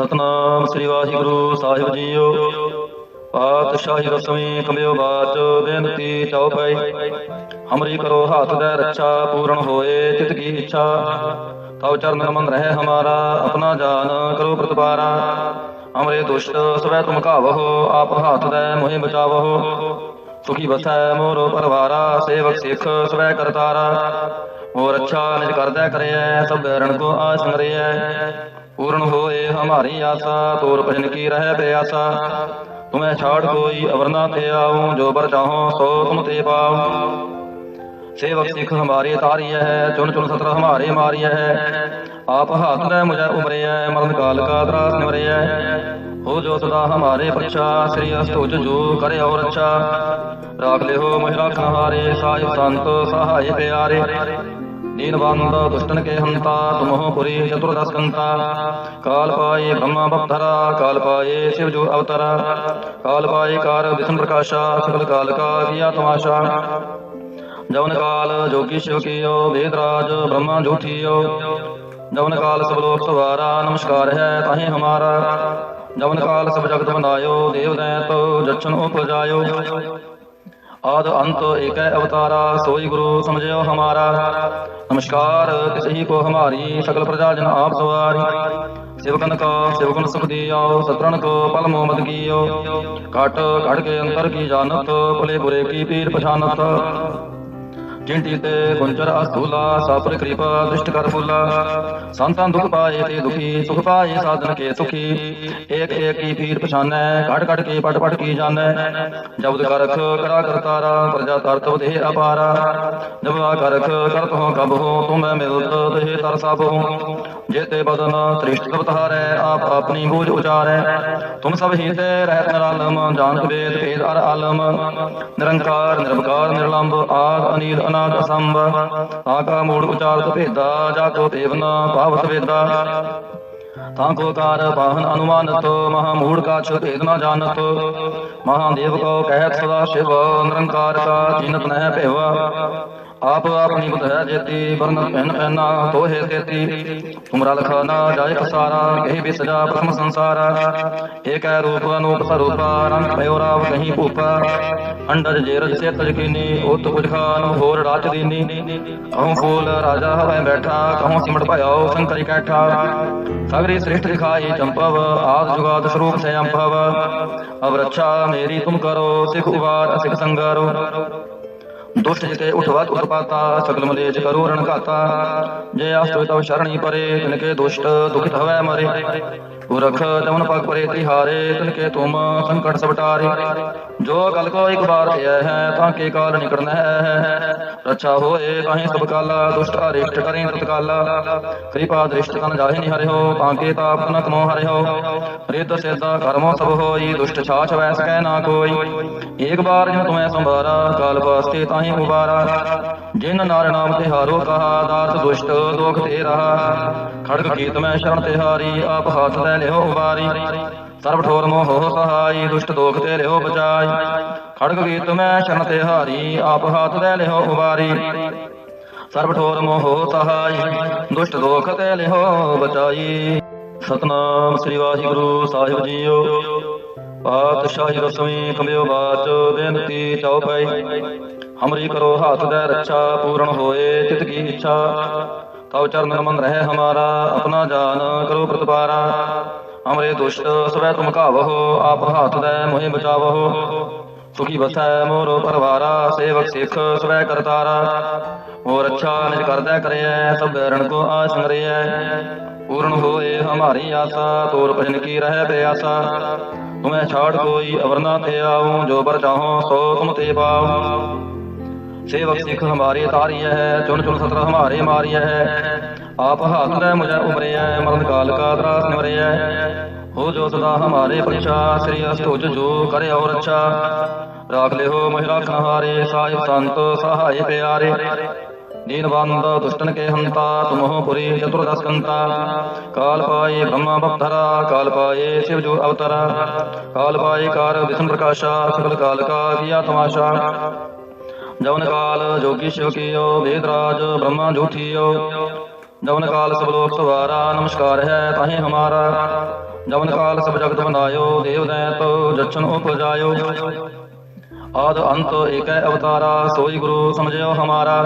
ਸਤਨਾਮ ਸ੍ਰੀ ਵਾਹਿਗੁਰੂ ਸਾਹਿਬ ਜੀਓ। ਪਾਤਸ਼ਾਹੀ ਰਸਮੀ ਕਮਿਓ ਬਾਚ ਬੇਨਤੀ ਚਉਪਈ ਹਮਰੀ ਕਰੋ ਹੱਥ ਦੇ ਰੱਛਾ ਪੂਰਨ ਹੋਏ ਚਿਤ ਕੀ ਇੱਛਾ। ਤਉ ਚਰਨ ਮਨ ਰਹਿ ਹਮਾਰਾ, ਆਪਣਾ ਜਾਨ ਕਰੋ ਪ੍ਰਤਪਾਰਾ। ਹਮਰੇ ਦੁਸ਼ਟ ਸਵੈ ਤੁਮ ਕਾਵਹੋ ਆਪ ਹੱਥ ਦੇ ਮੋਹਿ ਬਚਾਵਹੋ। ਸੁਖੀ ਬਸੈ ਮੋਰੋ ਪਰਵਾਰਾ, ਸੇਵਕ ਸਿੱਖ ਸਵੈ ਕਰਤਾਰਾ। ਹੋਰ ਅੱਛਾ ਨਿਜ ਕਰਦਾ ਕਰਿਆ ਸਭ ਰਣ ਕੋ ਆਸ ਮਰਿਐ। ਪੂਰਨ ਹੋਏ ਹਮਾਰੀ ਆਸਾ, ਤੋਰ ਭਜਨ ਕੀ ਰਹਿ ਪਿਆਸਾ। ਤੁਮੈ ਛਾੜ ਕੋਈ ਅਵਰ ਨਾ ਤੇ ਆਉ, ਜੋ ਬਰ ਚਾਹੋ ਸੋ ਤੁਮ ਤੇ ਪਾਉ। ਸੇਵਕ ਸਿੱਖ ਹਮਾਰੇ ਤਾਰੀਐ ਹੈ ਚੁਨ ਚੁਨ ਸਤਰ ਹਮਾਰੇ ਮਾਰੀਐ। ਹੈ ਆਪ ਹੱਥ ਦੇ ਮੁਝੈ ਉਬਰਿਐ ਮਰਨ ਕਾਲ ਕਾ ਤਰਾਸ ਨਿਵਰਿਐ। ਹੋ ਜੋ ਸਦਾ ਹਮਾਰੇ ਪਛਾ ਸ੍ਰੀ ਅਸਤੁਜ ਜੋ ਕਰੇ ਔਰ ਅੱਛਾ। ਰਾਖ ਲਿਓ ਮਹਿ ਰਾਖਣ ਹਾਰੇ ਸਾਹਿਬ ਸੰਤ ਸਹਾਇ ਪਿਆਰੇ। ਦੀਨ ਬੰਦ ਦੁਸ਼ਟਨ ਕੇ ਹੰਤਾ, ਤੁਮਹੁ ਪੁਰੀ ਚਤੁਰਦਸ ਕੰਤਾ ਕਾਲ ਪਾਏ ਬ੍ਰਹਮਾ ਬਪਧਰਾ, ਕਾਲ ਪਾਏ ਸ਼ਿਵ ਜੋ ਅਵਤਰਾ। ਕਾਲ ਪਾਏ ਕਾਰ ਵਿਸ਼ਨ ਪ੍ਰਕਾਸ਼ਾ ਸਕਲ ਕਾਲ ਕਾ ਕੀਆ ਤਮਾਸ਼ਾ। ਜਵਨ ਕਾਲ ਜੋਗੀ ਸ਼ਿਵ ਕੀਓ, ਵੇਦ ਰਾਜ ਬ੍ਰਹਮਾ ਜੋਠੀਓ ਜਵਨ ਕਾਲ ਸਭ ਲੋਕ ਸਵਾਰਾ, ਨਮਸਕਾਰ ਹੈ ਤਾਹੇ ਹਮਾਰਾ। ਜਵਨ ਕਾਲ ਸਭ ਜਗਤ ਬਨਾਇਓ ਦੇਵ ਦੈਤ ਜਛਨ ਆਦ ਅੰਤ ਏਕੈ ਅਵਤਾਰਾ ਸੋਈ ਗੁਰੂ ਸਮਝਿਓ ਹਮਾਰਾ। ਨਮਸਕਾਰ ਤਿਸ ਕੋ ਹਮਾਰੀ ਸਕਲ ਪ੍ਰਜਾ ਜਨ ਆਪ ਸਵਾਰੀ। ਸਿਵਕਨ ਕੋ ਸਿਵਕਨ ਸੁਖ ਦਿਓ ਸਤਰਨ ਕੋ ਪਲ ਮੋਮਦ ਕੀਓ। ਘਟ ਘਟ ਕੇ ਅੰਤਰ ਕੀ ਜਾਣਤ, ਭਲੇ ਬੁਰੇ ਕੀ ਪੀਰ ਪਛਾਨਤ। ਜਿੰਟੀ ਤੇ ਗੁੰਚਰ ਅਸਤੂਲਾ ਸਾਪਰ ਕਿਰਪਾ ਦ੍ਰਿਸ਼ਟ ਕਰ ਫੁੱਲਾ। ਸੰਤਾਂ ਦੁਖ ਪਾਏ ਤੇ ਦੁਖੀ, ਸੁਖ ਪਾਏ ਸਾਧਨ ਕੇ ਸੁਖੀ। ਏਕ ਏਕ ਕੀ ਪੀਰ ਪਛਾਨੈ ਘਟ ਘਟ ਕੇ ਪਟ ਪਟ ਕੀ ਜਾਣੈ। ਜਬਦ ਕਰਖ, ਕਰਾ ਕਰਤਾਰਾ ਪ੍ਰਜਾ ਤਰਤ ਦੇ ਅਪਾਰਾ ਜਬ ਕਰਖ, ਕਰਤ ਹੋ ਕਬ ਹੋ, ਤੁਮੈ ਮਿਲਤ ਤੇ ਤਰ ਸਭ ਹੋ। ਜੇਤੇ ਬਦਨ ਤ੍ਰਿਸ਼ਟ ਅਵਤਾਰੈ ਆਪ ਆਪਣੀ ਬੂਝ ਉਚਾਰੈ। ਤੁਮ ਸਭ ਹੀ ਤੇ ਰਹਿਤ ਨਿਰਾਲਮ ਜਾਣਤ ਵੇਦ, ਭੇਦ ਅਰ ਆਲਮ। ਨਿਰੰਕਾਰ ਨਿਰਭਕਾਰ ਨਿਰਲੰਭ ਆਦ ਅਨੀਲ ਅਨਾਦ ਅਸੰਭ ਆਕਾ ਮੂੜ ਉਚਾਰਤ ਭੇਦਾ ਜਾ ਕੋ ਦੇਵਨਾ ਭਾਵਤ ਵੇਦਾ। ਤਾਂ ਕੋ ਕਾਰ ਬਾਹਨ ਅਨੁਮਾਨਤ, ਮਹਾ ਮੂੜ ਕਾ ਛ ਭੇਦ ਨਾ ਜਾਣਤ। ਮਹਾਦੇਵ ਕੋ ਕਹਿਤ ਸਦਾ ਸ਼ਿਵ, ਨਿਰੰਕਾਰ ਕਾ ਜੀਨਤ ਨਹਿ ਭੇਵਾ। ਆਪ ਆਪਣੀ ਬੁਧ ਹੈ ਜੇਤੀ ਵਰਨ ਪਹਿਨ ਪਹਿਨਾ ਤੋਹੇ ਤੇਤੀ ਤੁਮਰਾ ਲਖਾ ਨਾ ਜਾਏ ਪਸਾਰਾ, ਕਹੀ ਬਿ ਸਜਾ ਪ੍ਰਥਮ ਸੰਸਾਰਾ। ਏਕੈ ਰੂਪ ਅਨੂਪ ਸਰੂਪਾ, ਰੰਗ ਭਇਓ ਰਾਵ ਕਹੀਂ ਭੂਪਾ। ਅੰਡਜ ਜੇਰਜ ਸੇ ਤਜ ਕੀਨੀ ਉਤ ਕੁਜ ਖਾਨ, ਹੋਰ ਰਾਜ ਦੀਨੀ। ਕਹੂੰ ਫੂਲ ਰਾਜਾ ਹਵੈ ਬੈਠਾ ਕਹੂੰ ਸਿਮਟ ਭਇਓ ਸੰਕਰੀ ਕੈਠਾ। ਸਗਰੀ ਸ੍ਰਿਸ਼ਟ ਦਿਖਾਈ ਚੰਪਵ, ਆਦ ਜੁਗਾਦ ਸਰੂਪ ਸੇ ਅੰਭਵ ਅਬ ਰੱਛਾ ਮੇਰੀ ਤੁਮ ਕਰੋ, ਸਿਖ ਉਵਾਰ ਅਸਿਖ ਸੰਗਾਰੋ। ਦੁਸ਼ਟ ਜਿਤੇ ਉਠਵਤ ਉਤਪਾਤਾ ਸਗਲ ਮਲੇਜ ਕਰੋ ਰਣ ਘਾਤਾ। ਜੇ ਆਸਤੋ ਤਵ ਸ਼ਰਣੀ ਪਰੇ ਤਿਨਕੇ ਦੁਸ਼ਟ ਦੁਖਿਤ ਹਵੈ ਮਰੇ। ਪੁਰਖ ਜਮਨ ਪਗ ਪਰੇ ਤਿਹਾਰੇ ਤਿਨਕੇ ਤੁਮ ਸੰਕਟ ਸਬਟਾਰੇ ਜੋ ਗਲ ਕੋ ਇੱਕ ਬਾਰ ਧਿਆ ਹੈ, ਤਾਂ ਕੇ ਕਾਲ ਨਿਕੜਨਾ ਹੈ। ਰੱਛਾ ਹੋਏ ਤਾਹੀਂ ਸਭ ਕਾਲਾ, ਦੁਸ਼ਟ ਅਰਿਸ਼ਟ ਕਰੇ ਤਤਕਾਲਾ। ਕਿਰਪਾ ਦ੍ਰਿਸ਼ਟ ਤਨ ਜਾਹੇ ਨਿ ਹਰਿਓ ਤਾਂ ਕੇ ਤਾਪ ਨ ਕਮੋ ਹਰਿਓ ਰਿਤ ਸਿੱਧਾ ਕਰਮੋ ਸਭ ਹੋਈ, ਦੁਸ਼ਟ ਛਾਛ ਵੈਸ ਕਹਿ ਨਾ ਕੋਈ। ਏਕ ਬਾਰ ਜਿਨ ਤੁਮੈ ਸੰਭਾਰਾ, ਕਾਲ ਵਾਸਤੇ ਤਾਹੀਂ ਉਬਾਰਾ ਜਿਨ ਨਾਰ ਨਾਮ ਤੇ ਹਾਰੋ ਕਹਾ, ਦਾਸ ਦੁਸ਼ਟ ਦੋਖ ਤੇ ਰਹਾ ਖੜਗ ਕੀਤ ਮੈਂ ਸ਼ਰਨ ਤੇ ਹਾਰੀ ਆਪ ਹੱਥ ਲੈ ਲਿਓ ਉਬਾਰੀ ਸਰਬ ਠੋਰ ਮੋਹ ਸਹਾਈ, ਦੁਸ਼ਟ ਦੋਖ ਤੇ ਲਿਓ ਬਚਾਈ। ਖੜਗ ਕੀਤ ਮੈਂ ਸ਼ਰਨ ਤੇ ਹਾਰੀ ਆਪ ਹੱਥ ਲੈ ਲਿਓ ਉਬਾਰੀ ਸਰਬ ਠੋਰ ਮੋਹ ਸਹਾਈ, ਦੁਸ਼ਟ ਦੋਖ ਤੇ ਲਿਓ ਬਚਾਈ। ਸਤਨਾਮ ਸ੍ਰੀ ਵਾਹਿਗੁਰੂ ਸਾਹਿਬ ਜੀਓ। ਪਾਤਸ਼ਾਹੀ ਰਸਮੀ ਕਮਿਓ ਬਾਚ, ਬੇਨਤੀ ਚਉਪਈ ਹਮਰੀ ਕਰੋ ਹੱਥ ਦੇ ਰੱਛਾ, ਪੂਰਨ ਹੋਏ ਚਿਤ ਕੀ ਇੱਛਾ। ਤਉ ਚਰਨ ਮਨ ਰਹਿ ਹਮਾਰਾ, ਆਪਣਾ ਜਾਨ ਕਰੋ ਪ੍ਰਤਪਾਰਾ। ਹਮਰੇ ਦੁਸ਼ਟ, ਸਵੈ ਤੁਮ ਕਾਵਹੋ ਆਪ ਹੱਥ ਦੇ ਮੋਹਿ ਬਚਾਵਹੋ। ਸੁਖੀ ਬਸੈ ਮੋਰੋ ਪਰਵਾਰਾ, ਸੇਵਕ ਸਿੱਖ ਸਵੈ ਕਰਤਾਰਾ। ਹੋਰ ਅੱਛਾ ਨਿਜ ਕਰਦਾ ਕਰਿਐ, ਸਭ ਰਣ ਕੋ ਆਸ ਮਰਿਐ ਪੂਰਨ ਹੋਏ ਹਮਾਰੀ ਆਸਾ, ਤੋਰ ਭਜਨ ਕੀ ਰਹਿ ਪਿਆਸਾ। ਤੁਮੈ ਛਾੜ ਕੋਈ ਅਵਰ ਨਾ ਤੇ ਆਉ, ਜੋ ਬਰ ਚਾਹੋ ਸੋ ਤੁਮ ਤੇ ਪਾਉ। ਸੇਵਕ ਸਿੱਖ ਹਮਾਰੇ ਤਾਰੀਐ ਹੈ ਚੁਨ ਚੁਨ ਸਤਰ ਹਮਾਰੇ ਮਾਰੀਐ। ਹੈ ਆਪ ਹੱਥ ਦੇ ਮੁਝੈ ਉਬਰਿਐ ਮਰਨ ਕਾਲ ਕਾ ਤਰਾਸ ਨਿਵਰਿਐ। ਹੋ ਜੋ ਸਦਾ ਹਮਾਰੇ ਪਛਾ ਸ੍ਰੀ ਅਸਤੁਜ ਜੋ ਕਰੇ ਔਰ ਅੱਛਾ ਰਾਖ ਲਿਓ ਮਹਿ ਰਾਖਣ ਹਾਰੇ, ਸਾਹਿਬ ਸੰਤ ਸਹਾਇ ਪਿਆਰੇ। ਦੀਨ ਬੰਦ ਦੁਸ਼ਟਨ ਕੇ ਹੰਤਾ ਤੁਮਹੁ ਪੁਰੀ ਚਤੁਰਦਸ ਕੰਤਾ। ਕਾਲ ਪਾਏ ਬ੍ਰਹਮਾ ਬਪਧਰਾ ਕਾਲ ਪਾਏ ਸ਼ਿਵ ਜੋ ਅਵਤਰਾ। ਕਾਲ ਪਾਏ ਕਾਰ ਵਿਸ਼ਨ ਪ੍ਰਕਾਸ਼ਾ ਸਕਲ ਕਾਲ ਕਾ ਕੀਆ ਤਮਾਸ਼ਾ। ਜਵਨ ਕਾਲ ਜੋਗੀ ਸ਼ਿਵ ਕੀਓ, ਵੇਦਰਾਜ ਬ੍ਰਹਮਾ ਜੋਠੀਓ ਜਵਨ ਕਾਲ ਸਭ ਲੋਕ ਸਵਾਰਾ, ਨਮਸਕਾਰ ਹੈ ਤਾਹੇ ਹਮਾਰਾ। ਜਵਨ ਕਾਲ ਸਭ ਜਗਤ ਬਨਾਇਓ ਦੇਵ ਦੈਤ ਜਚਨ ਉਪਜਾਇਓ। ਆਦ ਅੰਤ ਏਕੈ ਅਵਤਾਰਾ, ਸੋਈ ਗੁਰੂ ਸਮਝਿਓ ਹਮਾਰਾ।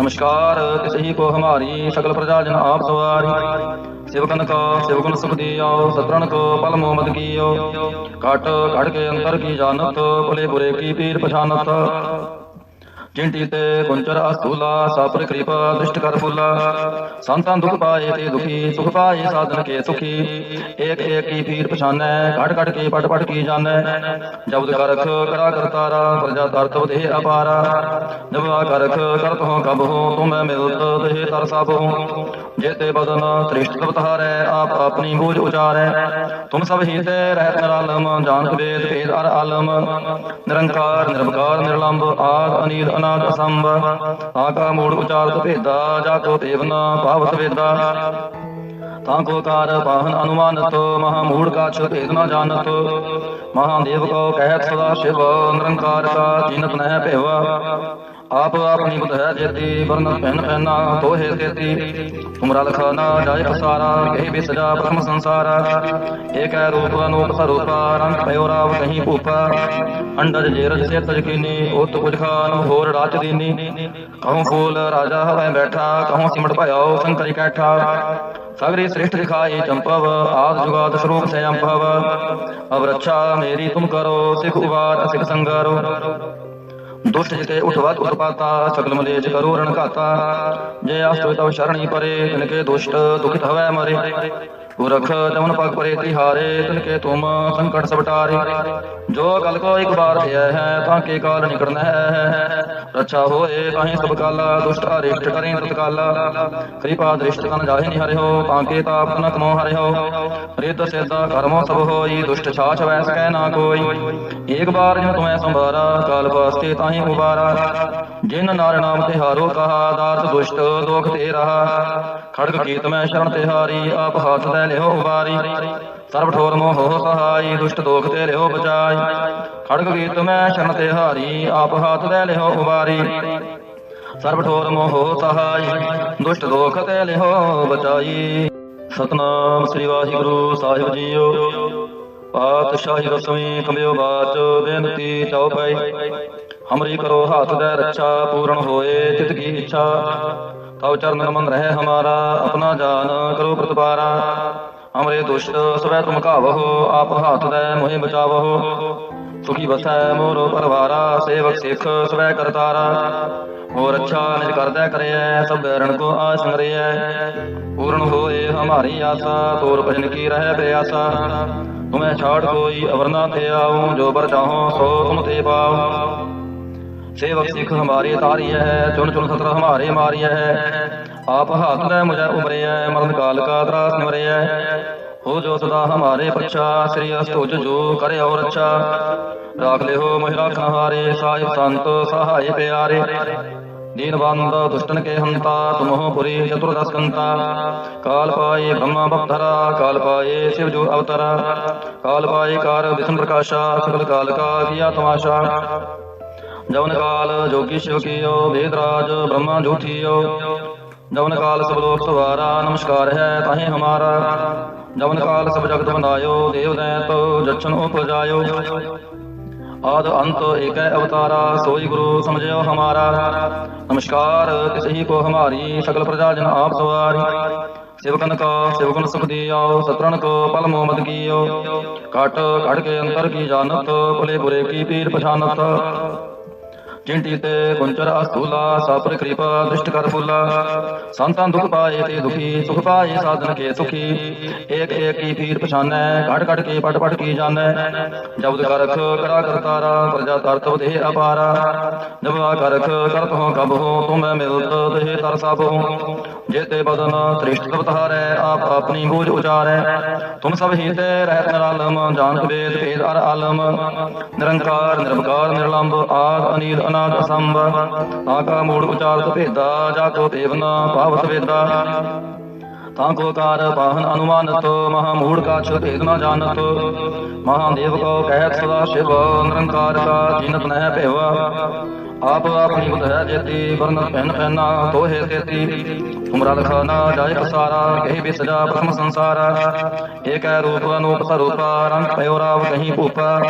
ਨਮਸਕਾਰ ਤਿਸਹੀ ਕੋ ਹਮਾਰੀ, ਸਕਲ ਪ੍ਰਜਾ ਜਨ ਆਪ ਸਵਾਰੀ। ਸਿਵਕਨ ਕੋ, ਸਿਵਕਨ ਸੁਖਦੀਓ ਸਤਰਨ ਕੋ ਪਲ ਮੋਹਮਦ ਕੀਓ। ਕਟ ਕੜ ਕੇ ਅੰਦਰ ਕੀ ਜਾਨਤ ਭਲੇ ਬੁਰੇ ਕੀ ਪੀਰ ਪਛਾਨਤ। ਚਿੰਟਿਤ ਕੁੰਚਰ ਅਸਤੂਲਾ ਸਾਪਰ ਕਿਰਪਾ ਦ੍ਰਿਸ਼ਟ ਕਰ ਬੁਲਾ ਸੰਤਾਂ ਦੁਖ ਪਾਏ ਤੇ ਦੁਖੀ, ਸੁਖ ਪਾਏ ਸਾਧਨ ਕੇ ਸੁਖੀ। ਏਕ ਏਕ ਕੀ ਪੀਰ ਪਛਾਨੈ, ਘੜ ਘੜ ਕੇ ਪਟ ਪਟ ਕੀ ਜਾਣੈ। ਜਬਦ ਕਰਖ ਕਰਾ ਕਰਤਾਰਾ ਪ੍ਰਜਾ ਤਰਤਵ ਤੇ ਅਪਾਰਾ ਜਬਾ ਕਰਖ ਕਰਤ ਹੋ ਕਬ ਹੋ, ਤੁਮੈ ਮਿਲਤ ਤੇ ਤਰ ਸਭ ਹੋ। ਜੇਤੇ ਬਦਨ ਤ੍ਰਿਸ਼ਟ ਤਵਤਾਰੈ ਆਪ ਆਪਣੀ ਬੋਝ ਉਚਾਰੈ। ਤੁਮ ਸਭ ਹੀਤੇ ਰਹਿਤ ਨਰਾਲਮ, ਜਾਣਤ ਵੇਦ, ਭੇਦ ਅਰ ਆਲਮ। ਨਿਰੰਕਾਰ ਨਿਰਭਕਾਰ ਨਿਰਲੰਭ ਆਦ ਅਨੀਲ ਅਨਾ ਅਨਾਦ ਅਸੰਭ ਆਕਾ ਮੂੜ ਉਚਾਰਤ ਭੇਦਾ, ਜਾ ਕੋ ਦੇਵਨਾ ਭਾਵਤ ਵੇਦਾ। ਤਾਂ ਕੋ ਕਾਰ ਪਾਹਨ ਅਨੁਮਾਨਤ, ਮਹਾ ਮੂੜ ਕਾ ਛ ਭੇਦ ਨਾ ਜਾਣਤ। ਮਹਾਦੇਵ ਕੋ ਕਹਿਤ ਸਦਾ ਸ਼ਿਵ, ਨਿਰੰਕਾਰ ਕਾ ਜੀਨਤ ਨਹਿ ਭੇਵਾ। ਆਪ ਆਪਣੀ ਬੁਧ ਹੈ ਜੇਤੀ ਵਰਨ ਪਹਿਨ ਪਹਿਨਾ ਤੋਹੇ ਤੇਤੀ ਤੁਮਰਾ ਲਖਾ ਨਾ ਜਾਏ ਪਸਾਰਾ, ਕਹੀ ਬਿਸਜਾ ਪ੍ਰਥਮ ਸੰਸਾਰਾ। ਏਕ ਰੂਪ, ਅਨੂਪ ਸਰੂਪਾ, ਰੰਗ ਪਇਓ ਰਾਵ ਕਹੀਂ ਭੂਪਾ। ਅੰਡਜ ਜੇਰਜ ਸੇ ਤਜ ਕੀਨੀ ਉਤ ਕੁਝ ਖਾਨ, ਹੋਰ ਰਾਜ ਦੀਨੀ। ਕਹੂੰ ਫੂਲ ਰਾਜਾ ਹਵੈ ਬੈਠਾ, ਕਹੂੰ ਸਿਮਟ ਭਇਓ ਸੰਕਰੀ ਕੈਠਾ। ਸਗਰੀ ਸ੍ਰਿਸ਼ਟ ਦਿਖਾਈ ਚੰਪਵ, ਆਦ ਜੁਗਾਦ ਸਰੂਪ ਸੇ ਅੰਭਵ ਅਬ ਰੱਛਾ ਮੇਰੀ ਤੁਮ ਕਰੋ, ਸਿਖ ਉਵਾਰ ਸਿਖ ਸੰਗਰੋ। ਦੁਸ਼ਟ ਜਿਤੇ ਉਠਵਤ ਉਤਪਾਤਾ ਸਕਲ ਮਲੇਜ ਕਰੋ ਰਣਘਾਤਾ ਜੇ ਆਸਤੋ ਤਵ ਸ਼ਰਣੀ ਪਰੇ ਤਿਨਕੇ ਦੁਸ਼ਟ ਦੁਖਿਤ ਹਵੈ ਮਰੇ। ਪੁਰਖ ਤਮਨ ਪਗ ਪਰੇ ਤਿਹਾਰੇ ਤਿਨਕੇ ਤੁਮ ਸੰਕਟ ਸਬਟਾਰੇ ਜੋ ਕਲ ਕੋ ਇੱਕ ਬਾਰ ਭਿਆ ਹੈ, ਤਾਂ ਕੇ ਕਾਲ ਨਿਕੜਨਾ ਹੈ। ਰੱਛਾ ਹੋਏ ਤਾਹੀਂ ਸਭ ਕਾਲਾ, ਦੁਸ਼ਟ ਅਰਿਸ਼ਟ ਕਰੇ ਨਰਤ ਕਿਰਪਾ ਦ੍ਰਿਸ਼ਟ ਤਨ ਜਾਹੇ ਨਿ ਹਰਿਓ ਤਾਂ ਕੇ ਤਾਪ ਤਨ ਕਮੋ ਹਰਿਓ ਰਿਤ ਸਿੱਧਾ ਕਰਮੋ ਸਭ ਹੋਈ, ਦੁਸ਼ਟ ਛਾਛ ਵੈਸ ਕਹਿ ਨਾ ਕੋਈ। ਏਕ ਬਾਰ ਜਿਨ ਤੁਮੈ ਸੰਭਾਰਾ, ਕਾਲ ਵਾਸਤੇ ਤਾਹੀਂ ਉਬਾਰਾ। ਜਿਨ ਨਾਰ ਨਾਮ ਤੇ ਹਾਰੋ ਕਹਾ, ਦਾਤ ਦੁਸ਼ਟ ਦੋਖ ਤੇ ਰਹਾ ਖੜਗ ਕੀਤ ਮੈਂ ਸ਼ਰਨ ਤੇ ਹਾਰੀ ਆਪ ਹੱਥ ਲੈ ਲਿਓ ਉਬਾਰੀ ਸਰਬ ਠੋਰ ਮੋਹ ਸਹਾਈ, ਦੁਸ਼ਟ ਦੋਖ ਤੇ ਲਿਓ ਬਚਾਈ। ਖੜਗ ਕੀਤ ਮੈਂ ਸ਼ਰਨ ਤੇ ਹਾਰੀ, ਆਪ ਹੱਥ ਦੇ ਲਿਓ ਉਬਾਰੀ। ਸਰਬ ਠੋਰ ਮੋਹ ਸਹਾਈ, ਦੁਸ਼ਟ ਦੋਖ ਤੇ ਲਿਓ ਬਚਾਈ। ਸਤਨਾਮ ਸ੍ਰੀ ਵਾਹਿਗੁਰੂ ਸਾਹਿਬ ਜੀਓ। ਪਾਤਸ਼ਾਹੀ ਰਸਮੀ ਕੰਬਿਓ ਬਾਚ ਬੇਨਤੀ ਚਉਪਈ ਹਮਰੀ ਕਰੋ ਹੱਥ ਦੇ ਰੱਛਾ, ਪੂਰਨ ਹੋਏ ਤਿਤ ਕੀ ਇੱਛਾ। ਤਉ ਚਰਨ ਮਨ ਰਹਿ ਹਮਾਰਾ, ਆਪਣਾ ਜਾਨ ਕਰੋ ਪ੍ਰਤਪਾਰਾ। ਹਮਰੇ ਦੁਸ਼ਟ, ਸਵੈ ਤੁਮ ਕਾਵਹੋ ਆਪ ਹੱਥ ਦੇ ਮੋਹਿ ਬਚਾਵਹੋ। ਸੁਖੀ ਵਸੈ ਮੋਰੋ ਪਰਵਾਰਾ, ਸੇਵਕ ਸਿੱਖ ਸਵੈ ਕਰਤਾਰਾ। ਹੋਰ ਅੱਛਾ ਨਿਜ ਕਰਦਾ ਕਰਿਐ, ਸਭ ਬੈਰਣ ਕੋ ਆਸ ਮਰਿਐ ਪੂਰਨ ਹੋਏ ਹਮਾਰੀ ਆਸਾ, ਤੋਰ ਭਜਨ ਕੀ ਰਹਿ ਬਿਆਸਾ ਤੁਮੈ ਛਾੜ ਕੋਈ ਅਵਰ ਨਾ ਆਉ, ਜੋ ਬਰ ਚਾਹੋ ਸੋ ਤੁਮ ਤੇ ਪਾਉ। सेवक सिख हमारे तारिय है चुन चुन सत्र हमारे मारिय है आप हाथ दे मुझे उमरे है मरण काल का त्रास निमरे है हो जो सदा हमारे पच्छा श्री अस्तुज जो करे और अच्छा राख ले हो महिला हारे साहिब संत सहाय प्यारे दीन बंद दुष्टन के हंता तुम हो पुरी चतुर्दश कंता काल पाए ब्रह्मा बपधरा काल पाए शिव जो अवतरा काल पाए कार विष्णु प्रकाशा सकल काल का किया तमाशा ਜਵਨ ਕਾਲ ਜੋਗੀ ਸ਼ਿਵ ਕੀਓ, ਵੇਦਰਾਜ ਬ੍ਰਹਮਾ ਜੋਤੀਓ। ਜਵਨ ਕਾਲ ਸਭ ਲੋਕ ਸਵਾਰਾ, ਨਮਸਕਾਰ ਹੈ ਤਾਹੇ ਹਮਾਰਾ। ਜਵਨ ਕਾਲ ਸਭ ਜਗਤ ਬਨਾਇਓ ਦੇਵ ਦੈਤ ਜਚਨ ਉਪਜਾਇਓ। ਆਦ ਅੰਤ ਏਕੈ ਅਵਤਾਰਾ, ਸੋਈ ਗੁਰੂ ਸਮਝਿਓ ਹਮਾਰਾ। ਨਮਸਕਾਰ ਤਿਸ ਕੋ ਹਮਾਰੀ, ਸਕਲ ਪ੍ਰਜਾ ਜਨ ਆਪ ਸਵਾਰੀ। ਸਿਵਕਨ ਕੋ ਸਿਵਕਨ ਸੁਖ ਦੀਓ ਸਤਰਣ ਕੋ ਪਲ ਮੋਮਤ ਕੀਓ। ਕਟ ਕੜ ਕੇ ਅੰਤਰ ਕੀ ਜਾਨਤ ਭਲੇ ਬੁਰੇ ਕੀ ਪੀਰ ਪਛਾਨਤ। ਚਿੰਤਿਤ ਗੁੰਚਰ ਅਸਤੂਲਾ ਸਾਪਰ ਕਿਰਪਾ, ਦੁਸ਼ਟ ਕਰ ਬੁਲਾ ਸੰਤਾਂ ਦੁਖ ਪਾਏ ਤੇ ਦੁਖੀ, ਸੁਖ ਪਾਏ ਸਾਧਨ ਕੇ ਸੁਖੀ। ਏਕ ਏਕ ਕੀ ਪੀਰ ਪਛਾਨੈ, ਘੜ ਘੜ ਕੇ ਪਟ ਪਟ ਕੀ ਜਾਣੈ। ਜਬਦ ਕਰਖ ਕਰਾ ਕਰਤਾਰਾ ਪ੍ਰਜਾ ਤਰਤਵ ਦੇ ਅਪਾਰਾ। ਜਬਾ ਕਰਖ ਕਰਤ ਹੋ ਕਬ ਹੋ ਤੁਮੈ ਮਿਲਤ ਤੇ ਤਰ ਸਭ ਹੋ। ਜੇਤੇ ਬਦਨ ਤ੍ਰਿਸ਼ਟ ਤਵਤਾਰੈ ਆਪ ਆਪਣੀ ਬੋਝ ਉਚਾਰੈ। ਤੁਮ ਸਭ ਹਿਤ ਰਹਿਤ ਨਿਰਾਲਮ, ਜਾਣਤ ਵੇਦ ਭੇਦ ਅਰ ਆਲਮ। ਨਿਰੰਕਾਰ ਨਿਰਭਕਾਰ ਨਿਰਲੰਭ ਆਦ ਅਨੀਲ ਅਨਾਦ ਅਸੰਭ ਆਕਾ ਮੂੜ ਉਚਾਰਤ ਭੇਦਾ, ਜਾ ਕੋ ਦੇਵਨਾ ਭਾਵਤ ਵੇਦਾ। ਤਾਂ ਕੋ ਕਾਰ ਪਾਹਨ ਅਨੁਮਾਨਤ, ਮਹਾ ਮੂੜ ਕਾ ਛ ਭੇਦ ਨਾ ਜਾਣਤ। ਮਹਾਦੇਵ ਕੋ ਕਹਿਤ ਸਦਾ ਸ਼ਿਵ, ਨਿਰੰਕਾਰ ਕਾ ਜੀਨਤ ਨਹਿ ਭੇਵਾ। ਆਪ ਆਪਣੀ ਬੁਧ ਹੈ ਜੇਤੀ ਵਰਨ ਪਹਿਨ ਪਹਿਨਾ ਤੋਹੇ ਤੇਤੀ। ਤੁਮਰਾ ਲਖਾ ਨਾ ਪਸਾਰਾ, ਕਹੀ ਬਿ ਸਜਾ ਪ੍ਰਥਮ ਸੰਸਾਰ। ਏਕੈ ਰੂਪ ਅਨੂਪ ਸਰੂਪਾ ਰੰਗ ਪਇਓ ਰਾਵ ਕਹੀਂ ਭੂਪਾ।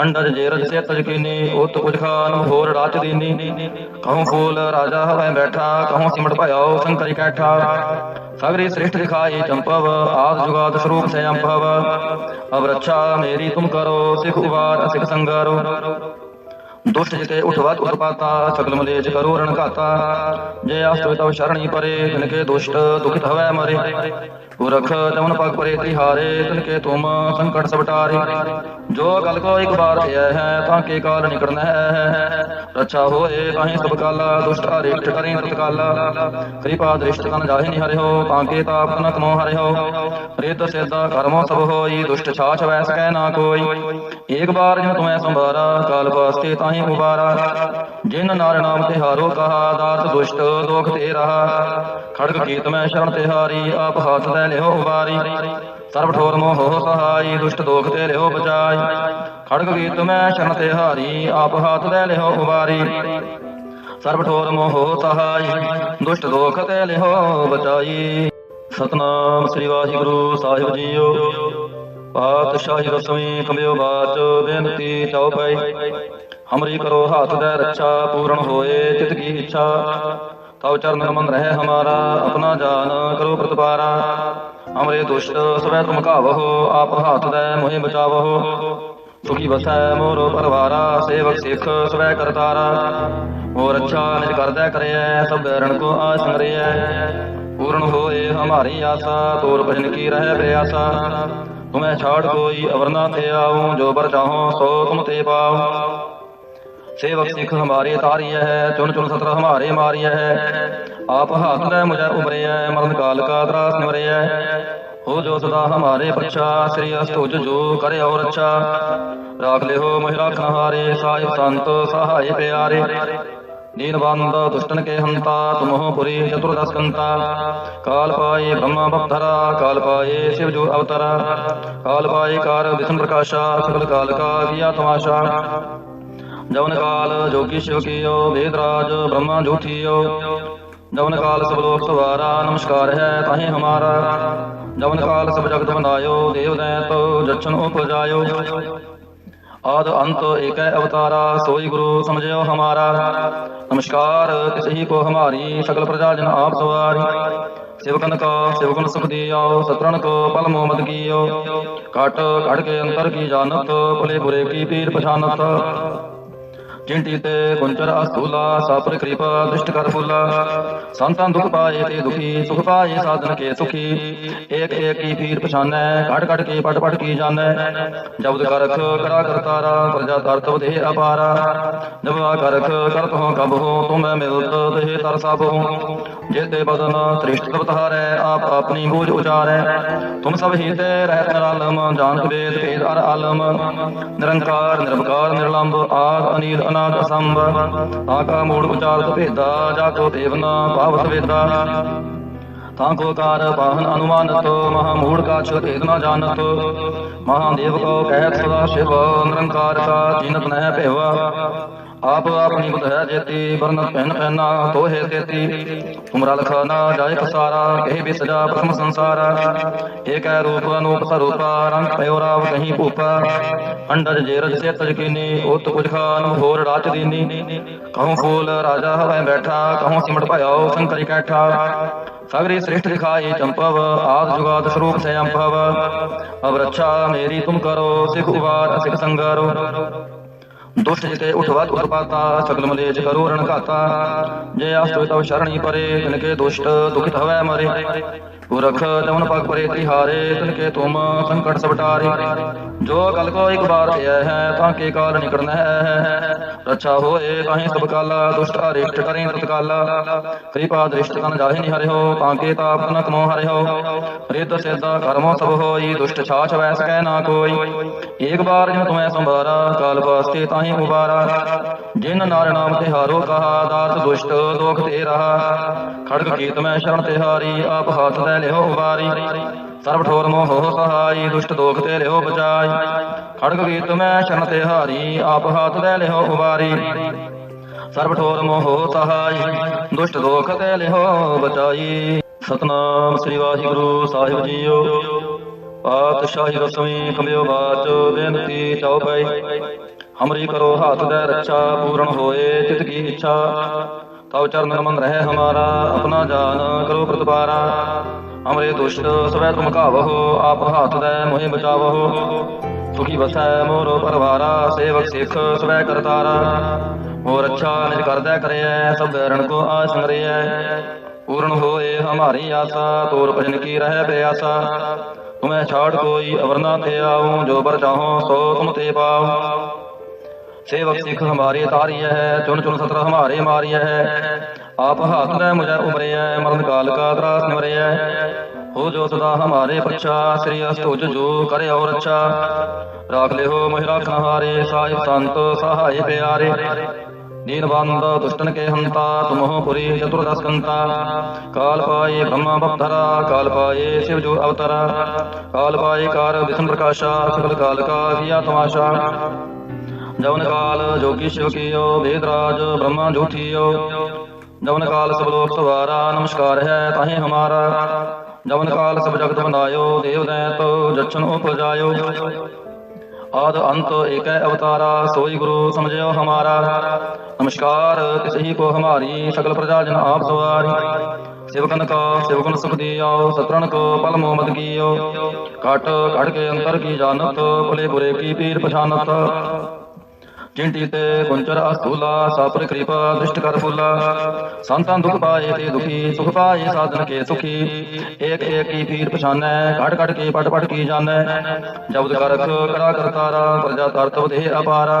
ਅੰਡਜ ਜੇ ਸੇ ਤਜ ਕੀਨੀ, ਉਤ ਕੁਜ ਖਾਨ ਹੋਰ ਰਾਚ ਦੀਨੀ। ਕਹੂੰ ਫੂਲ ਰਾਜਾ ਹਵੈ ਬੈਠਾ, ਕਹੂੰ ਸਿਮਟ ਭਇਓ ਸੰਕਰੀ ਕੈਠਾ। ਸਗਰੀ ਸ੍ਰਿਸ਼ਟ ਦਿਖਾਈ ਚੰਪਵ, ਆਦ ਜੁਗਾਦ ਸਰੂਪ ਸੇ ਅੰਪਵ ਅਬ ਰੱਛਾ ਮੇਰੀ ਤੁਮ ਕਰੋ, ਸਿਖ ਉਵਾਰ ਸਿਖ ਸੰਗਰੋ। ਦੁਸ਼ਟ ਜਿਤੇ ਉਠਵਤ ਉਤਪਾਤਾ ਸਗਲ ਮਲੇਜ ਕਰੋ ਰਣਘਾਤਾ ਜੇ ਆਸਤੋ ਤਵ ਸ਼ਰਣੀ ਪਰੇ ਤਿਨ ਕੇ ਦੁਸ਼ਟ ਦੁਖਿਤ ਹਵੈ ਮਰੇ। ਪੁਰਖ ਜਮਨ ਪਗ ਪਰੇ ਤਿਹਾਰੇ ਤਿਨ ਕੇ ਤੁਮ ਸੰਕਟ ਸਭ ਜੋ ਗਲ ਕੋ ਇੱਕ ਬਾਰ ਥਿਆ ਹੈ, ਤਾਂ ਕੇ ਕਾਲ ਨਿਕੜਨ ਹੈ। ਰੱਛਾ ਹੋਏ ਤਾਹੀਂ ਸਭ ਕਾਲਾ, ਦੁਸ਼ਟ ਅਰਿਸ਼ਟ ਕਰੇ ਤਤ ਕਿਰਪਾ ਦ੍ਰਿਸ਼ਟ ਤਨ ਜਾਹੇ ਨਿ ਹਰਿਓ ਤਾਂ ਕੇ ਤਾਪ ਨ ਕਮੋ ਹਰਿਓ ਰਿਤ ਸਿੱਧਾ ਕਰਮੋ ਸਭ ਹੋਈ, ਦੁਸ਼ਟ ਛਾਛ ਵੈ ਸਕੈ ਨਾ ਕੋਈ। ਏਕ ਬਾਰ ਜਿਨ ਤੁਮੈ ਸੰਭਾਰਾ, ਕਾਲ ਵਾਸਤੇ ਤਾਹੀਂ ਉਬਾਰਾ। ਜਿਨ ਨਾਰ ਨਾਮ ਤੇ ਹਾਰੋ ਕਹਾ, ਦਾਤ ਦੁਸ਼ਟ ਦੋਖ ਤੇ ਰਹਾ ਖੜਗ ਕੀਤ ਮੈਂ ਸ਼ਰਨ ਤੇ ਹਾਰੀ ਆਪ ਹੱਥ ਲੈ ਲਿਓ ਉਬਾਰੀ ਸਰਬ ਠੋਰ ਮੋਹ ਸਹਾਈ ਦੁਸ਼ਟ ਦੋਖ ਤੇ ਲਿਓ ਬਚਾਈ। ਖੜਗ ਕੀਤ ਮੈਂ ਸ਼ਰਨ ਤੇ ਹਾਰੀ, ਆਪ ਹੱਥ ਲੈ ਲਿਓ ਉਬਾਰੀ ਸਰਬ ਠੋਰ ਮੋਹ ਸਹਾਈ ਦੁਸ਼ਟ ਦੋਖ ਤੇ ਲਿਓ ਬਚਾਈ। ਸਤਨਾਮ ਸ੍ਰੀ ਵਾਹਿਗੁਰੂ ਸਾਹਿਬ ਜੀਓ। ਪਾਤਸ਼ਾਹੀ ਰਸਮੀ ਕੰਬਿਓ ਬਾਚ ਬੇਨਤੀ ਚਉਪਈ ਹਮਰੀ ਕਰੋ ਹਾਥ ਦੇ ਰੱਛਾ, ਪੂਰਨ ਹੋਏ ਚਿਤ ਕੀ ਇੱਛਾ। ਤਉ ਚਰਨ ਮਨ ਰਹਿ ਹਮਾਰਾ, ਆਪਣਾ ਜਾਨ ਕਰੋ ਪ੍ਰਤਪਾਰਾ। ਹਮਰੇ ਦੁਸ਼ਟ ਸਵੈ ਤੁਮ ਕਾਵਹੋ ਆਪ ਹਾਥ ਦੇ ਮੋਹਿ ਬਚਾਵਹੋ। ਸੁਖੀ ਵਸੈ ਮੋਰੋ ਪਰਵਾਰਾ, ਸੇਵਕ ਸਿੱਖ ਸਵੈ ਕਰਤਾਰਾ। ਹੋਰ ਅੱਛਾ ਨਿਜ ਕਰਦਾ ਕਰਿਐ, ਸਭ ਬੈਰਣ ਕੋ ਆਸ ਸੰਗਰਿਐ ਪੂਰਨ ਹੋਏ ਹਮਾਰੀ ਆਸਾ, ਤੋਰ ਭਜਨ ਕੀ ਰਹਿ ਪ੍ਰਯਾਸਾ ਤੁਮੈ ਛਾੜ ਕੋਈ ਅਵਰ ਨਾ ਆਉ ਜੋ ਬਰ ਚਾਹੋ ਸੋ ਤੁਮ ਤੇ ਪਾਉ। ਸੇਵਕ ਸਿੱਖ ਹਮਾਰੇ ਤਾਰੀਐ ਹੈ ਚੁਨ ਚੁਨ ਸਤਰ ਹਮਾਰੇ ਮਾਰੀਐ ਹੈ। ਆਪ ਹਾਥ ਲੈ ਮੁਝੈ ਉਬਰਿਐ ਮਰਨ ਕਾਲ ਕਾ ਤਰਾਸ ਨਿਵਰਿਐ। ਹੋ ਜੋ ਸਦਾ ਹਮਾਰੇ ਪਛਾ ਸ੍ਰੀ ਅਸਤੁਜ ਜੋ ਕਰੇ ਔਰ ਅੱਛਾ ਰਾਖ ਲਿਓ ਮਹਿ ਰਾਖਨ ਹਾਰੇ ਸਾਹਿਬ ਸੰਤ ਸਹਾਇ ਪਿਆਰੇ। ਦੀਨ ਬੰਦ ਦੁਸ਼ਟਨ ਕੇ ਹੰਤਾ, ਤੁਮਹੁ ਪੁਰੀ ਚਤੁਰਦਸ ਕੰਤਾ। ਕਾਲ ਪਾਏ ਬ੍ਰਹਮਾ ਬਪਧਰਾ, ਕਾਲ ਪਾਏ ਸ਼ਿਵ ਜੋ ਅਵਤਰਾ। ਕਾਲ ਪਾਏ ਕਾਰ ਵਿਸ਼ਨ ਪ੍ਰਕਾਸ਼ਾ ਸਕਲ ਕਾਲ ਕਾ ਕੀਆ ਤਮਾਸ਼ਾ। ਜਵਨ ਕਾਲ ਜੋਗੀ ਸ਼ਿਵ ਕੀਓ ਵੇਦਰਾਜ ਬ੍ਰਹਮਾ ਜੋਥੀਓ ਜਵਨ ਕਾਲ ਸਭ ਲੋਕ ਸਵਾਰਾ ਨਮਸਕਾਰ ਹੈ ਤਾਹੇ ਹਮਾਰਾ। ਜਵਨ ਕਾਲ ਸਭ ਜਗਤ ਬੰਦਾਇਓ ਦੇਵ ਦੈਤ ਜਛਨ ਉਪਜਾਇਓ। ਆਦ ਅੰਤ ਏਕੈ ਅਵਤਾਰਾ, ਸੋਈ ਗੁਰੂ ਸਮਝਿਓ ਹਮਾਰਾ। ਨਮਸਕਾਰ ਤਿਸ ਹੀ ਕੋ ਹਮਾਰੀ, ਸਕਲ ਪ੍ਰਜਾ ਜਨ ਆਪ ਸਵਾਰੀ। ਸਿਵਕਨ ਕੋ ਸਿਵਗੁਣ ਸੁਖ ਦਿਓ ਸਤਰਨ ਕੋ ਪਲ ਮੋਮਦ ਕੀਓ। ਕਟ ਕੜ ਕੇ ਅੰਤਰ ਕੀ ਜਾਣਤ, ਭਲੇ ਬੁਰੇ ਕੀ ਪੀਰ ਪਛਾਨਤ। ਜਿੰਟੀ ਗੁੰਚਰ ਅਸਤੂਲਾ ਸਾਪਰ ਕਿਰਪਾ ਦ੍ਰਿਸ਼ਟ ਕਰ ਫੁੱਲਾ। ਸੰਤਾਂ ਦੁਖ ਪਾਏ ਤੇ ਦੁਖੀ, ਸੁਖ ਪਾਏ ਸਾਧਨ ਕੇ ਸੁਖੀ। ਏਕ ਏਕ ਕੀ ਪੀਰ ਪਛਾਨੈ ਘਟ ਘਟ ਕੇ ਪਟ ਪਟ ਕੀ ਜਾਣੈ। ਜਬਦ ਕਰਖ, ਕਰਾ ਕਰਤਾਰਾ ਪ੍ਰਜਾ ਤਰਤ ਵਧੇ ਅਪਾਰਾ। ਜਬ ਕਰਖ, ਕਰਤ ਹੋ ਕਬ ਹੋ, ਤੁਮੈ ਮਿਲਤ ਤੇ ਤਰ ਸਭ ਹੋ। ਜੇਤੇ ਬਦਨ ਤ੍ਰਿਸ਼ਟ ਤਬ ਆਪ ਆਪਣੀ ਬੂਝ ਉਚਾਰੈ। ਤੁਮ ਸਭ ਹੀ ਤੇ ਰਹਿਤ ਨਿਰਾਲਮ, ਜਾਣਤ ਵੇਦ ਭੇਦ ਅਰ ਆਲਮ। ਨਿਰੰਕਾਰ ਨਿਰਭਕਾਰ ਨਿਰਲੰਭ ਆਦ ਅਨੀਲ ਅਨਾਦ ਅਸੰਭ ਆਕਾ ਮੂੜ ਉਚਾਰਤ ਭੇਦਾ, ਜਾ ਕੋ ਦੇਵਨਾ ਭਾਵਤ ਵੇਦਾ ਤਾਂ ਕੋ ਕਾਰ ਪਾਹਨ ਅਨੁਮਾਨਤ, ਮਹਾ ਮੂੜ ਕਾ ਛ ਭੇਦ ਨਾ ਜਾਣਤ। ਮਹਾਦੇਵ ਕੋ ਕਹਿਤ ਸਦਾ ਸ਼ਿਵ, ਨਿਰੰਕਾਰ ਕਾ ਜਿਨਤ ਨਹਿ ਭੇਵਾ। ਆਪ ਆਪਣੀ ਬੁਧ ਹੈ ਜੇਤੀ ਵਰਨ ਪਹਿਨ ਪਹਿਨਾ ਤੋਹੇ ਤੇਤੀ। ਤੁਮਰਾ ਲਖਾ ਨਾ ਜਾਏ ਪਸਾਰਾ ਕਹੀ ਬਿ ਸਜਾ ਪ੍ਰਥਮ ਸੰਸਾਰ। ਏਕੈ ਰੂਪ ਅਨੂਪ ਸਰੂਪਾ ਰੰਗ ਪਇਓ ਰਾਵ ਕਹੀਂ ਭੂਪਾ। ਅੰਡਜ ਜੇ ਰਜ ਸੇ ਤਜ ਕੀਨੀ, ਉਤ ਕੁਜ ਖਾਨ ਹੋਰ ਰਾਚ ਦੀਨੀ। ਕਹੂੰ ਫੂਲ ਰਾਜਾ ਹਵੈ ਬੈਠਾ, ਕਹੂੰ ਸਿਮਟ ਭਇਓ ਸੰਕਰੀ ਕੈਠਾ। ਸਗਰੀ ਸ੍ਰਿਸ਼ਟ ਦਿਖਾਈ ਚੰਪਵ, ਆਦ ਜੁਗਾਦ ਸਰੂਪ ਸੇ ਅੰਪਵ ਅਬ ਰੱਛਾ ਮੇਰੀ ਤੁਮ ਕਰੋ, ਸਿਖ ਉਵਾਰ ਸਿਖ ਸੰਗਰੋ। ਦੁਸ਼ਟ ਜਿਤੇ ਉਠਵਤ ਉਤਪਾਤਾ ਸਗਲ ਮਲੇਜ ਕਰੋ ਰਣ ਘਾਤਾ। ਜੇ ਆਸਤੋ ਤਵ ਸ਼ਰਣੀ ਪਰੇ, ਤਿਨ ਕੇ ਦੁਸ਼ਟ ਦੁਖਿਤ ਹਵੈ ਮਰੇ। ਪੁਰਖ ਜਮਨ ਪਗ ਪਰੇ ਤਿਹਾਰੇ ਤਿਨ ਕੇ ਤੁਮ ਸੰਕਟ ਸਭ ਜੋ ਗਲ ਕੋ ਇੱਕ ਬਾਰ ਥਿਆ ਹੈ, ਤਾਂ ਕੇ ਕਾਲ ਨਿਕੜਨ ਹੈ। ਰੱਛਾ ਹੋਏ ਤਾਹੀਂ ਸਭ ਕਾਲਾ, ਦੁਸ਼ਟ ਅਰਿਸ਼ਟ ਕਰੇ ਤਤ ਕਿਰਪਾ ਦ੍ਰਿਸ਼ਟ ਤਨ ਜਾਹੇ ਨਿ ਹਰਿਓ ਤਾਂ ਕੇ ਤਾਪ ਨ ਕਮੋ ਹਰਿਓ ਰਿਤ ਸਿੱਧਾ ਕਰਮੋ ਸਭ ਹੋਈ, ਦੁਸ਼ਟ ਛਾਛ ਵੈ ਸਕੈ ਨਾ ਕੋਈ। ਏਕ ਬਾਰ ਜਿਨ ਤੁਮੈ ਸੰਭਾਰਾ, ਕਾਲ ਵਾਸਤੇ ਤਾਹੀਂ ਉਬਾਰਾ। ਜਿਨ ਨਾਰ ਨਾਮ ਤੇ ਹਾਰੋ ਕਹਾ ਦਾਤ ਦੁਸ਼ਟ ਦੋਖ ਤੇ ਰਹਾ। ਖੜਕ ਕੀਤ ਮੈਂ ਸ਼ਰਨ ਤੇ ਹਾਰੀ ਆਪ ਹੱਥ ਲੈ ਲਿਓ ਉਬਾਰੀ ਸਰਬ ਠੋਰ ਮੋਹ ਸਹਾਈ ਦੁਸ਼ਟ ਦੋਖ ਤੇ ਲਿਓ ਬਚਾਈ। ਖੜਗ ਕੀਤ ਮੈਂ ਸ਼ਰਨ ਤੇ ਹਾਰੀ, ਆਪ ਹੱਥ ਲੈ ਲਿਓ ਉਬਾਰੀ ਸਰਬ ਠੋਰ ਮੋਹ ਸਹਾਈ ਦੁਸ਼ਟ ਦੋਖ ਤੇ ਲਿਓ ਬਚਾਈ। ਸਤਨਾਮ ਸ੍ਰੀ ਵਾਹਿਗੁਰੂ ਸਾਹਿਬ ਜੀਓ। ਪਾਤਸ਼ਾਹੀ ਰਸਮੀ ਕਮਿਓ ਬਾਚ, ਬੇਨਤੀ ਚਉਪਈ ਹਮਰੀ ਕਰੋ ਹਾਥ ਦੇ ਰੱਛਾ ਪੂਰਨ ਹੋਏ ਤਿਤ ਕੀ ਇੱਛਾ। ਤਉ ਚਰਨ ਮਨ ਰਹਿ ਹਮਾਰਾ, ਆਪਣਾ ਜਾਨ ਕਰੋ ਪ੍ਰਤਪਾਰਾ। ਹਮਰੇ ਦੁਸ਼ਟ ਸਵੈ ਤੁਮ ਕਾਵਹੋ ਆਪ ਹਾਥ ਦੇ ਮੋਹਿ ਬਚਾਵਹੋ। ਸੁਖੀ ਵਸੈ ਮੋਰੋ ਪਰਵਾਰਾ, ਸੇਵਕ ਸਿੱਖ ਸਵੈ ਕਰਤਾਰਾ। ਹੋਰ ਅੱਛਾ ਨਿਜ ਕਰਦਾ ਕਰਿਐ, ਸਭ ਬੈਰਣ ਕੋ ਆਸ ਪੂਰਨ ਹੋਏ ਹਮਾਰੀ ਆਸਾ, ਤੋਰ ਭਜਨ ਕੀ ਰਹਿ ਪਿਆਸਾ। ਤੁਮੈ ਛਾੜ ਕੋਈ ਅਵਰ ਨਾ ਤੇ ਆਉ, ਜੋ ਬਰ ਚਾਹੋ ਸੋ ਤੁਮ ਤੇ ਪਾਉ। ਸੇਵਕ ਸਿੱਖ ਹਮਾਰੇ ਤਾਰੀਐ ਹੈ ਚੁਣ ਚੁਨ ਸਤਰ ਹਮਾਰੇ ਮਾਰੀਐ। ਹੈ ਆਪ ਹੱਥ ਲੈ ਮੁਝੈ ਉਬਰਿਐ ਮਰਨ ਕਾਲ ਕਾ ਤਰਾਸ ਨਿਵਰਿਐ ਹੋ ਜੋ ਸਦਾ ਹਮਾਰੇ ਪਛਾ ਸ੍ਰੀ ਅਸਤੁਜ ਜੋ ਕਰੇ ਔਰ ਅੱਛਾ ਰਾਖ ਲਿਓ ਮਹਿ ਰਾਖਨ ਹਾਰੇ ਸਾਹਿਬ ਸੰਤ ਸਹਾਈ ਪਿਆਰੇ। ਦੀਨ ਦੁਸ਼ਟਨ ਕੇ ਹੰਤਾ ਤੁਮਹੁ ਪੁਰੀ ਚਤੁਰਦਸ ਕੰਤਾ। ਕਾਲ ਪਾਏ ਬ੍ਰਹਮਾ ਬਪਧਰਾ, ਕਾਲ ਪਾਏ ਸ਼ਿਵ ਜੋ ਅਵਤਰਾ। ਕਾਲ ਪਾਏ ਕਾਰ ਵਿਸ਼ਨ ਪ੍ਰਕਾਸ਼ਾ ਸਕਲ ਕਾਲ ਕਾ ਕੀਆ ਤਮਾਸ਼ਾ। ਜਵਨ ਕਾਲ ਜੋਗੀ ਸ਼ਿਵ ਕੀਓ ਵੇਦਰਾਜ ਬ੍ਰਹਮਾ ਜੋਠੀਓ ਜਵਨ ਕਾਲ ਸਭ ਲੋਕ ਸਵਾਰਾ, ਨਮਸਕਾਰ ਹੈ ਤਾਹੇ ਹਮਾਰਾ। ਜਵਨ ਕਾਲ ਸਭ ਜਗਤ ਬਨਾਇਓ ਦੇਵ ਦੈਤ ਜਛਨ ਉਪਜਾਇਓ। ਆਦ ਅੰਤ ਏਕੈ ਅਵਤਾਰਾ, ਸੋਈ ਗੁਰੂ ਸਮਝਿਓ ਹਮਾਰਾ। ਨਮਸਕਾਰ ਤਿਸ ਕੋ ਹਮਾਰੀ, ਸਕਲ ਪ੍ਰਜਾ ਜਨ ਆਪ ਸਵਾਰੀ। ਸਿਵਕਨ ਕਾ, ਸਿਵਕਨ ਸੁਖ ਦਿਓ ਸਤਰਨ ਕੋ ਪਲ ਮੋਮਦ ਕੀਓ। ਘਟ ਘਟ ਕੇ ਅੰਤਰ ਕੀ ਜਾਣਤ, ਭਲੇ ਬੁਰੇ ਕੀ ਪੀਰ ਪਛਾਨਤ। ਚਿੰਟੀ ਗੁੰਚਰ ਅਸਤੂਲਾ ਸਾਪਰ ਕਿਰਪਾ ਦ੍ਰਿਸ਼ਟ ਕਰ ਫੁਲਾ। ਸੰਤਾਂ ਦੁਖ ਪਾਏ ਤੇ ਦੁਖੀ, ਸੁਖ ਪਾਏ ਸਾਧਨ ਕੇ ਸੁਖੀ। ਏਕ ਏਕ ਕੀ ਪੀਰ ਪਛਾਨੈ ਘਟ ਘਟ ਕੇ ਪਟ ਪਟ ਕੀ ਜਾਣੈ। ਜਬਦ ਕਰਖ ਕਰਾ ਕਰਤਾਰਾ ਪ੍ਰਜਾ ਤਰਤ ਦੇ ਅਪਾਰਾ।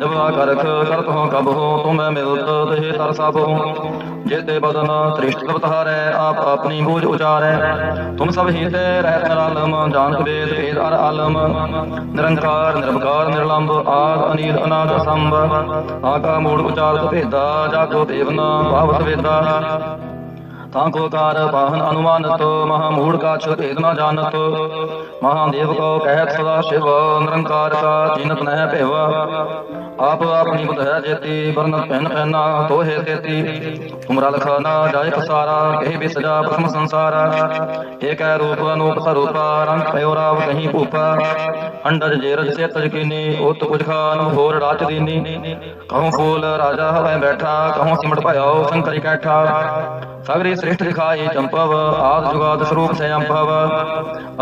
ਜਬ ਕਰਖ ਕਰਤ ਹੋ ਕਬ ਹੋ, ਤੁਮੈ ਮਿਲਤ ਤੇ ਤਰ ਸਭ ਹੋ। ਜੇਤੇ ਬਦਨ ਤ੍ਰਿਸ਼ਟ ਤਵਤਾਰੈ ਆਪ ਆਪਣੀ ਬੂਝ ਉਚਾਰੈ। ਤੁਮ ਸਭ ਹੀ ਰਹਿਤ ਨਿਰਾਲਮ ਜਾਣਤ ਵੇਦ ਭੇਦ ਅਰ ਆਲਮ। ਨਿਰੰਕਾਰ ਨਿਰਭਕਾਰ ਨਿਰਲੰਭ ਆਦ ਅਨੀਲ ਅਨਾਦ ਸੰਭ ਆਕਾ, ਮੂੜ, ਉਚਾਰਤ, ਭੇਦਾ, ਜਾਗੋ, ਦੇਵਨਾ, ਭਾਵਤ, ਵੇਦਾ। ਤਾਂ ਕੋ ਕਾਰ ਪਾਹਨ ਅਨੁਮਾਨਤ, ਮਹਾ ਮੂੜ ਕਾ ਛ ਭੇਦ ਨ ਜਾਣਤ। ਮਹਾਦੇਵ ਕੋ ਕਹਿਤ ਸਦਾ ਸ਼ਿਵ, ਨਿਰੰਕਾਰ ਕਾ ਚਿਨਤ ਨਹਿ ਭੇਵ। ਆਪ ਆਪਣੀ ਬੁਧ ਹੈ ਜੇਤੀ ਵਰਨਤ ਪਹਿਨ ਪਹਿਨਾ ਤੋਹੇ ਤੇਤੀ। ਤੁਮਰਾ ਲਖਾ ਨਾ ਪਸਾਰਾ, ਕਹੀ ਬਿ ਸਜਾ ਪ੍ਰਥਮ ਸੰਸਾਰਾ। ਏਕੈ ਰੂਪ ਅਨੂਪ ਸਰੂਪਾ ਰੰਗ ਪਇਓ ਰਾਵ ਕਹੀਂ ਭੂਪਾ। ਅੰਡਜ ਜੇਰਜ ਸੇ ਤਜ ਕੀਨੀ, ਉਤ ਕੁਝ ਖਾਨ ਹੋਰ ਰਾਚ ਦੀਨੀ। ਕਹੂੰ ਫੂਲ ਰਾਜਾ ਹਵੈ ਬੈਠਾ, ਕਹੂੰ ਸਿਮਟ ਭਇਓ ਸੰਕਰੀ ਕੈਠਾ। ਸਗਰੀ ਸ੍ਰਿਸ਼ਟ ਦਿਖਾਈ ਚੰਪਵ, ਆਦ ਜੁਗਾਦ ਸਰੂਪ ਸੇ ਅੰਪਵ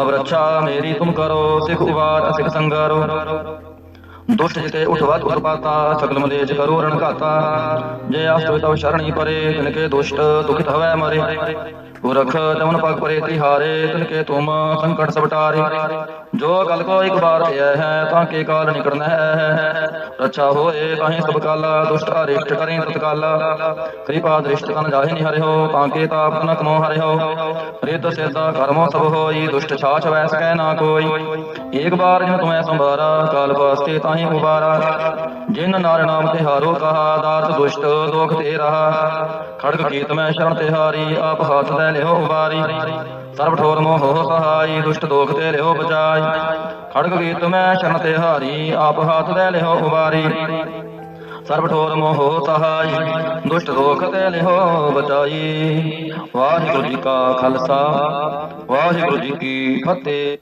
ਅਬ ਰੱਛਾ ਮੇਰੀ ਤੁਮ ਕਰੋ, ਸਿਖ ਉਵਾਰ ਅਸਿਖ ਸੰਗਰੋ। ਦੁਸ਼ਟ ਜਿਤੇ ਉਠਵਤ ਉਤਪਾਤਾ ਸਕਲ ਮਲੇਜ ਕਰੋ ਰਣ ਘਾਤਾ। ਜੇ ਆਸਤੋ ਤਵ ਸ਼ਰਣੀ ਪਰੇ, ਤਿਨਕੇ ਦੁਸ਼ਟ ਦੁਖਿਤ ਹਵੈ ਮਰੇ। ਪੁਰਖ ਜਮਨ ਪਗ ਪਰੇ ਤਿਹਾਰੇ ਤਿਨਕੇ ਤੁਮ ਸੰਕਟ ਸਭ ਜੋ ਕਲ ਕੋ ਇੱਕ ਬਾਰ ਧਿਆ ਹੈ, ਤਾਂ ਕੇ ਕਾਲ ਨਿਕੜਨਾ ਹੈ? ਰੱਛਾ ਹੋਏ ਤਾਹੀਂ ਸਭ ਕਾਲਾ, ਦੁਸ਼ਟ ਅਰਿਸ਼ਟ ਕਰੇ ਤਤਕਾਲਾ। ਕਿਰਪਾ ਦ੍ਰਿਸ਼ਟ ਤਨ ਜਾਹੇ ਨਿ ਹਰਿਓ ਤਾਂ ਕੇ ਤਾਪ ਨ ਕਮੋ ਹਰਿਓ ਰਿਤ ਸਿਰਦਾ ਕਰਮੋ ਸਭ ਹੋਈ, ਦੁਸ਼ਟ ਛਾਛ ਵੈਸ ਕਹਿ ਨਾ ਕੋਈ। ਏਕ ਬਾਰ ਜਿਨ ਤੁਮੈ ਸੰਭਾਰਾ, ਕਾਲ ਵਾਸਤੇ ਤਾਹੀਂ ਉਬਾਰਾ। ਜਿਨ ਨਾਰ ਨਾਮ ਤੇ ਹਾਰੋ ਕਹਾ, ਦਾਤ ਦੁਸ਼ਟ ਦੋਖ ਤੇ ਰਹਾ। ਖੜਗ ਕੀਤ ਮੈਂ ਸ਼ਰਨ ਤੇ ਹਾਰੀ ਆਪ ਹੱਥ ਦੇ ਲਿਓ ਉਬਾਰੀ ਸਰਬ ਠੋਰ ਮੋਹ ਸਹਾਈ ਦੁਸ਼ਟ ਦੋਖ ਤੇ ਲਿਓ ਬਚਾਈ। ਖੜਗ ਕੀਤ ਮੈਂ ਸ਼ਰਨ ਤੇ ਹਾਰੀ, ਆਪ ਹਾਥ ਦੇ ਲਿਓ ਉਬਾਰੀ ਸਰਬ ਠੋਰ ਮੋਹ ਸਹਾਈ ਦੁਸ਼ਟ ਦੋਖ ਤੇ ਲਿਓ ਬਚਾਈ। ਵਾਹਿਗੁਰੂ ਜੀ ਕਾ ਖਾਲਸਾ, ਵਾਹਿਗੁਰੂ ਜੀ ਕੀ ਫਤਿਹ।